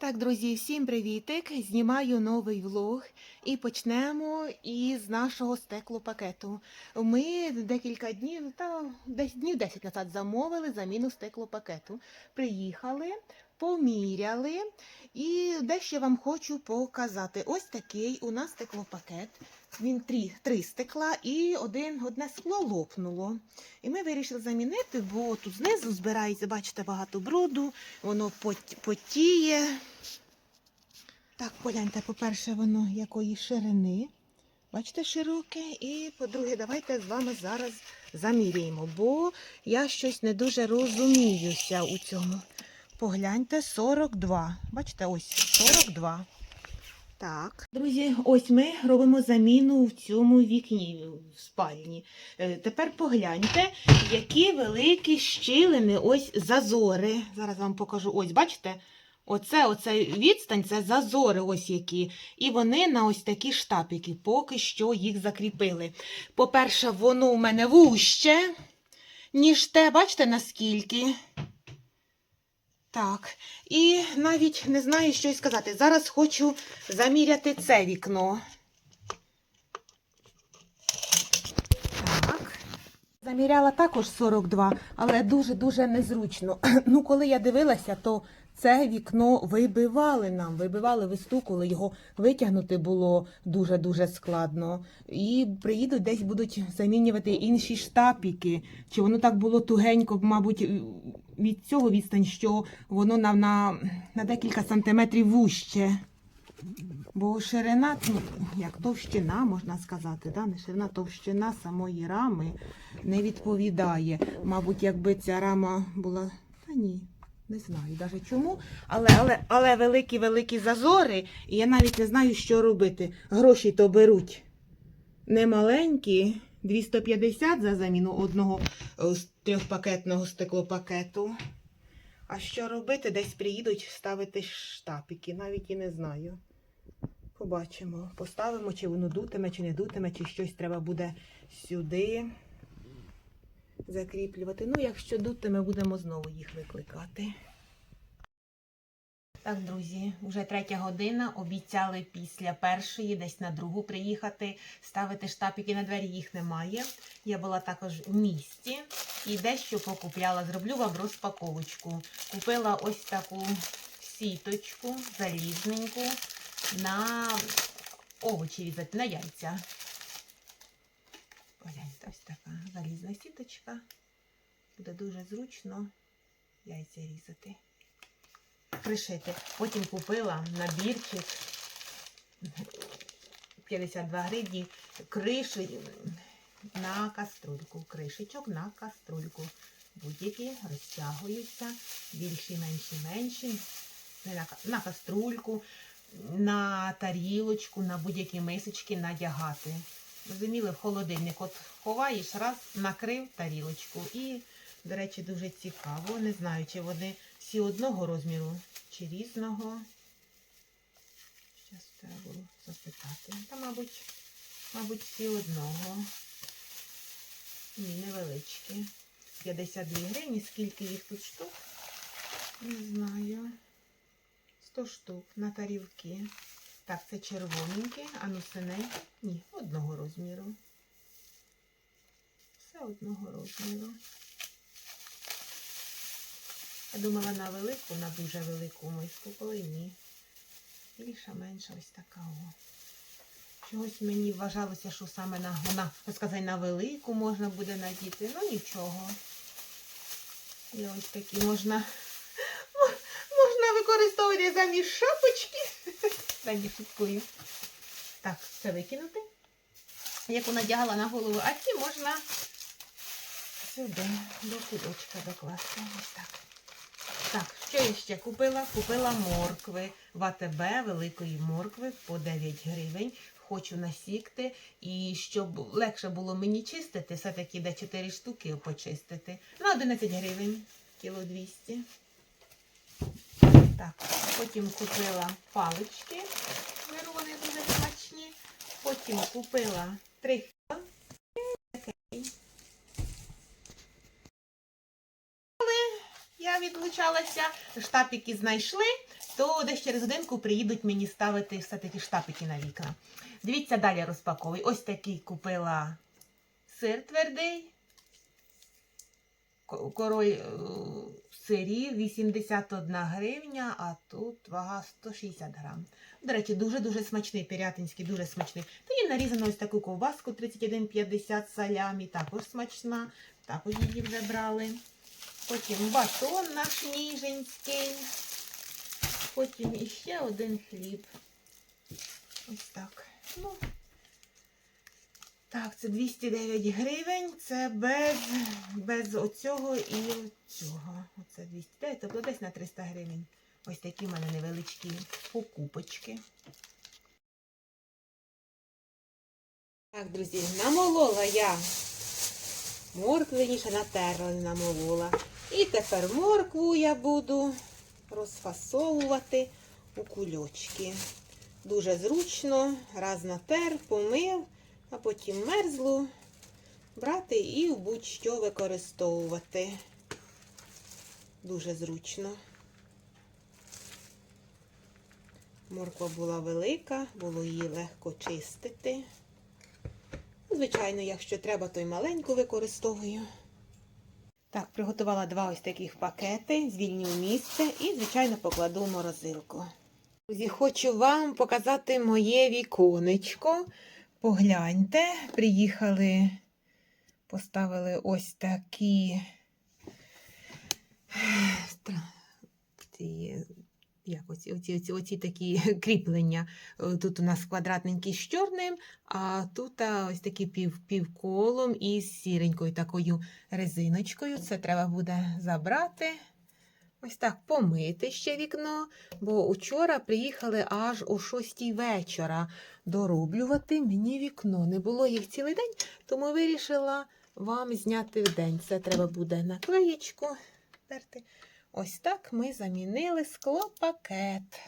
Так, друзі, всім привітик! Знімаю новий влог і почнемо із нашого стеклопакету. Ми декілька днів, та десь днів 10 назад замовили заміну стеклопакету. Приїхали, поміряли і дещо вам хочу показати. Ось такий у нас стеклопакет. Він три, три стекла і один, одне скло лопнуло. І ми вирішили замінити, бо тут знизу збирається, бачите, багато бруду, воно потіє. Так, погляньте, по-перше, воно якої ширини. Бачите, широке. І по-друге, давайте з вами зараз заміряємо, бо я щось не дуже розуміюся у цьому. Погляньте, 42. Бачите, ось 42. Так. Друзі, ось ми робимо заміну в цьому вікні в спальні. Е, Тепер погляньте, які великі щілини, ось зазори. Зараз вам покажу. Ось, бачите? Оце, оце відстань, це зазори ось які. І вони на ось такі штапики, поки що їх закріпили. По-перше, воно у мене вуще, ніж те, бачите, наскільки. Так, і навіть не знаю, що й сказати. Зараз хочу заміряти це вікно. Так. Заміряла також 42, але дуже-дуже незручно. Ну, коли я дивилася, то це вікно вибивали нам, вибивали вистукували, його витягнути було дуже-дуже складно. І приїдуть, десь будуть замінювати інші штапіки. Чи воно так було тугенько, мабуть, від цього відстань, що воно на, на, на декілька сантиметрів вуще. Бо ширина, ну, як товщина, можна сказати, да? не ширина, товщина самої рами не відповідає. Мабуть, якби ця рама була. Та ні, не знаю навіть чому. Але, але, але великі-великі зазори, і я навіть не знаю, що робити. Гроші то беруть немаленькі, 250 за заміну одного е, з трьохпакетного стеклопакету. А що робити? Десь приїдуть ставити штапики, навіть і не знаю. Побачимо. Поставимо, чи воно дутиме, чи не дутиме, чи щось треба буде сюди закріплювати. Ну, якщо дутиме, будемо знову їх викликати. Так, друзі, вже третя година. Обіцяли після першої, десь на другу приїхати, ставити штапики на двері, їх немає. Я була також в місті і дещо покупляла. Зроблю вам розпаковочку. Купила ось таку сіточку залізненьку на овочі на яйця. Ось така залізна сіточка. Буде дуже зручно яйця різати. Пришити. Потім купила набірчик 52 гривні криші на каструльку. Кришечок на каструльку. Будь-які розтягуються, більші, менші, менші. На каструльку, на тарілочку, на будь-які мисочки надягати. Розуміли, в холодильник от ховаєш, раз, накрив тарілочку. І, до речі, дуже цікаво. Не знаю, чи вони всі одного розміру, чи різного. Зараз треба було запитати. Та, мабуть, мабуть, всі одного. Ні, невеличкі. 52 гривні. Скільки їх тут штук? Не знаю. 100 штук на тарілки. Так, це червоненькі, а ну. Ні, одного розміру. Все одного розміру. Я думала на велику, на дуже велику миску, коли ні. Більша, менша, ось така о. Чогось мені вважалося, що саме на, на, так сказати, на велику можна буде надіти. Ну нічого. І ось такі можна використовувати замість шапочки. Не шуткую. Так, це викинути. Яку надягала на голову, а ці можна сюди, до кудочка докласти. Ось так. Так, що я ще купила? Купила моркви в АТБ, великої моркви по 9 гривень. Хочу насікти. І щоб легше було мені чистити, все-таки де 4 штуки почистити. На 11 гривень, кіло 200. Так, потім купила палички. Беру дуже смачні. Потім купила три. Такий. Я відлучалася, штапики знайшли, то десь через годинку приїдуть мені ставити все такі штапики на вікна. Дивіться, далі розпаковую. Ось такий купила сир твердий. Ко- Е, сирів 81 гривня, а тут вага 160 грам. До речі, дуже-дуже смачний, пірятинський, дуже смачний. Тоді нарізано ось таку ковбаску 31,50 салямі, також смачна, також її вже брали. Потім батон наш ніженський. Потім іще один хліб. Ось так. Ну, так, це 209 гривень. Це без, без оцього і оцього. Оце 209, тобто десь на 300 гривень. Ось такі в мене невеличкі покупочки. Так, друзі, намолола я моркви, ніше натерла, не намолола. І тепер моркву я буду розфасовувати у кульочки. Дуже зручно, раз натер, помив, а потім мерзлу брати і в будь-що використовувати. Дуже зручно. Морква була велика, було її легко чистити. Звичайно, якщо треба, то й маленьку використовую. Так, приготувала два ось таких пакети, звільню місце і, звичайно, покладу в морозилку. Друзі, хочу вам показати моє віконечко. Погляньте, приїхали, поставили ось такі ці, як оці, оці, оці, оці такі кріплення. Е, Тут у нас квадратненький з чорним, а тут ось такі пів, півколом із сіренькою такою резиночкою. Це треба буде забрати. Ось так помити ще вікно, бо учора приїхали аж о 6 вечора дороблювати мені вікно. Не було їх цілий день, тому вирішила вам зняти в день. Це треба буде наклеєчку терти. Ось так ми замінили склопакет.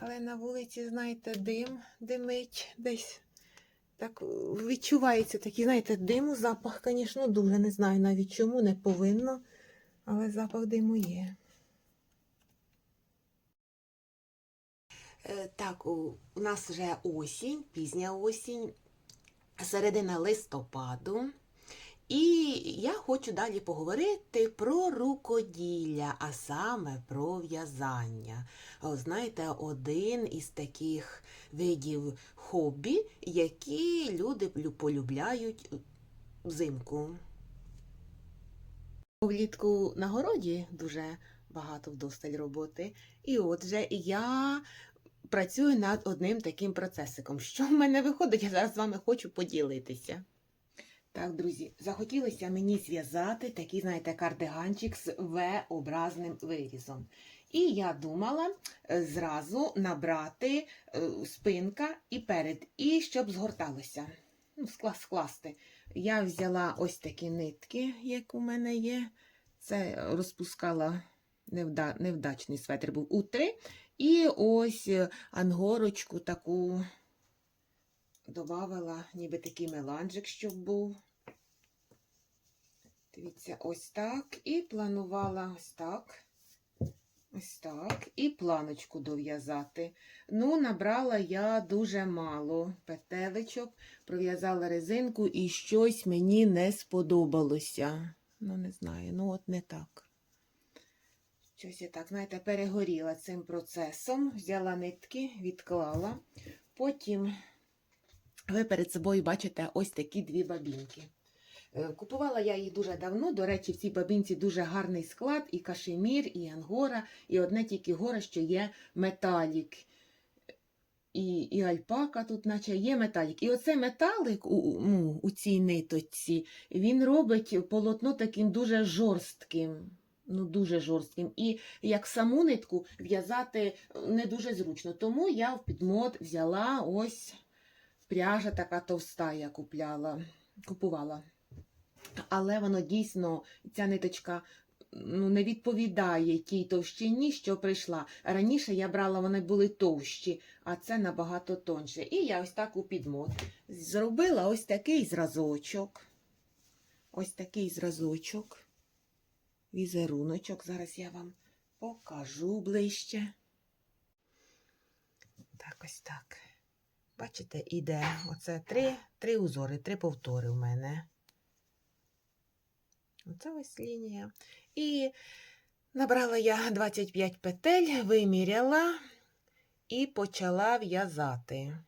Але на вулиці, знаєте, дим димить десь. Так відчувається такий, знаєте, диму, запах, звісно, дуже не знаю навіть чому, не повинно, але запах диму є. Е, Так, у нас вже осінь, пізня осінь, середина листопаду. І я хочу далі поговорити про рукоділля, а саме про в'язання. Знаєте, один із таких видів хобі, які люди полюбляють взимку. Влітку на городі дуже багато вдосталь роботи. І отже, я працюю над одним таким процесиком. Що в мене виходить, я зараз з вами хочу поділитися. Так, друзі, захотілося мені зв'язати такий, знаєте, кардиганчик з В-образним вирізом. І я думала е, зразу набрати е, спинка і перед, і щоб згорталося. Ну, скласти. Я взяла ось такі нитки, як у мене є. Це розпускала невда... невдачний светр був У3. І ось е, ангорочку таку додавала, ніби такий меланжик, щоб був. Дивіться, ось так. І планувала ось так. Ось так. І планочку дов'язати. Ну, набрала я дуже мало петелечок, пров'язала резинку і щось мені не сподобалося. Ну, не знаю, ну от не так. Щось я так, знаєте, перегоріла цим процесом, взяла нитки, відклала. Потім ви перед собою бачите ось такі дві бабінки. Е, Купувала я їх дуже давно. До речі, в цій бабінці дуже гарний склад, і кашемір, і ангора, і одне тільки гора, що є металік. І, і альпака тут, наче є металік. І оцей металик у, у- ну, у цій ниточці, він робить полотно таким дуже жорстким. Ну, дуже жорстким. І як саму нитку в'язати е, не дуже зручно. Тому я в підмот взяла ось пряжа така товста, я купляла, купувала. Але воно дійсно, ця ниточка ну, не відповідає тій товщині, що прийшла. Раніше я брала, вони були товщі, а це набагато тонше. І я ось так у підмот зробила ось такий зразочок. Ось такий зразочок. Візеруночок. Зараз я вам покажу ближче. Так, ось так. Бачите, іде оце три, три узори, три повтори в мене. Оце ось лінія. І набрала я 25 петель, виміряла і почала в'язати.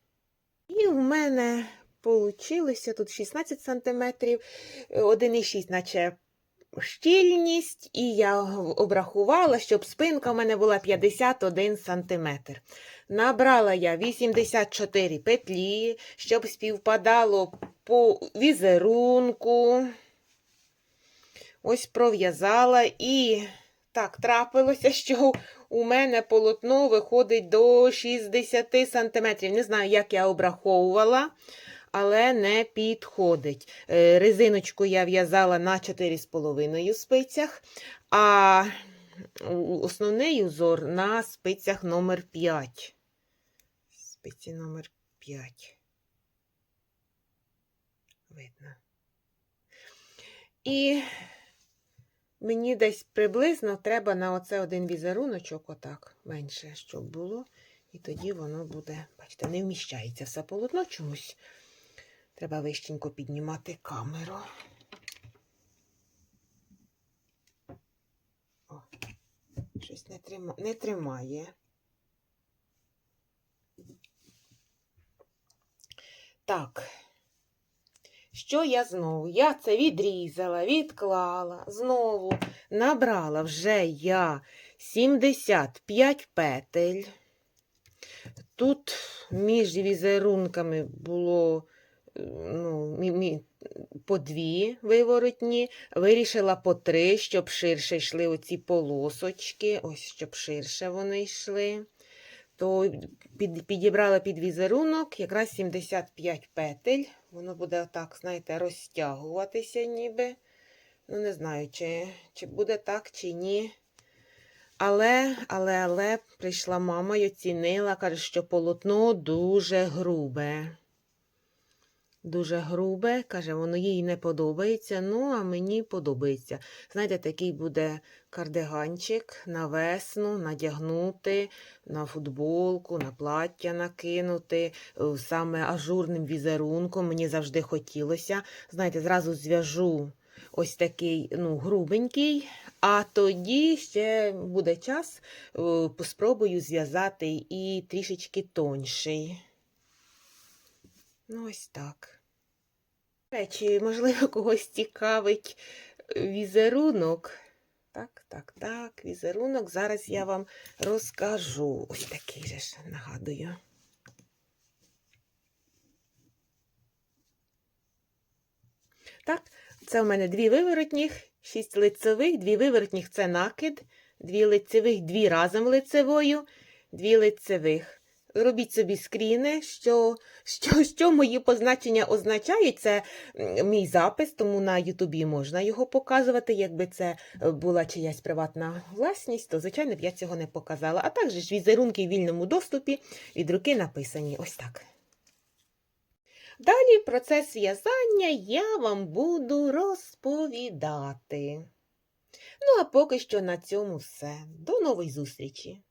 І в мене получилося тут 16 сантиметрів, 1,6, наче щільність, і я обрахувала, щоб спинка в мене була 51 сантиметр. Набрала я 84 петлі, щоб співпадало по візерунку. Ось пров'язала і так трапилося, що у мене полотно виходить до 60 сантиметрів. Не знаю, як я обраховувала, але не підходить. Е, Резиночку я в'язала на 4,5 спицях, а основний узор на спицях номер 5. Спиці номер 5. Видно. І мені десь приблизно треба на оце один візеруночок, отак, менше, щоб було. І тоді воно буде, бачите, не вміщається все полотно чомусь. Треба вищенько піднімати камеру. О, щось не, трима... не тримає. Так. Що я знову? Я це відрізала, відклала, знову набрала вже я 75 петель. Тут між візерунками було е, ну, по дві виворотні, вирішила по три, щоб ширше йшли оці полосочки, ось щоб ширше вони йшли. То під, підібрала під візерунок якраз 75 петель. Воно буде так, знаєте, розтягуватися ніби. Ну, не знаю, чи, чи буде так, чи ні. Але, але, але прийшла мама і оцінила, каже, що полотно дуже грубе. Дуже грубе, каже, воно їй не подобається, ну, а мені подобається. Знаєте, такий буде кардиганчик на весну, надягнути на футболку, на плаття накинути, е, саме ажурним візерунком. Мені завжди хотілося. Знаєте, зразу зв'яжу ось такий ну, грубенький, а тоді ще буде час, е, спробую зв'язати і трішечки тонший. Ну, ось так. До речі, можливо, когось цікавить е, візерунок. Так, так, так, візерунок. Зараз я вам розкажу. Ось такий же ж нагадую. Так, це у мене дві виворотніх, шість лицевих, дві виворотніх це накид, дві лицевих, дві разом лицевою, дві лицевих. Робіть собі скріни, що, що, що мої позначення означають. Це мій запис, тому на Ютубі можна його показувати. Якби це е, була чиясь приватна власність, то, звичайно, б я цього не показала. А також ж візерунки в вільному доступі від руки написані. Ось так. Далі процес в'язання я вам буду розповідати. Ну, а поки що на цьому все. До нової зустрічі!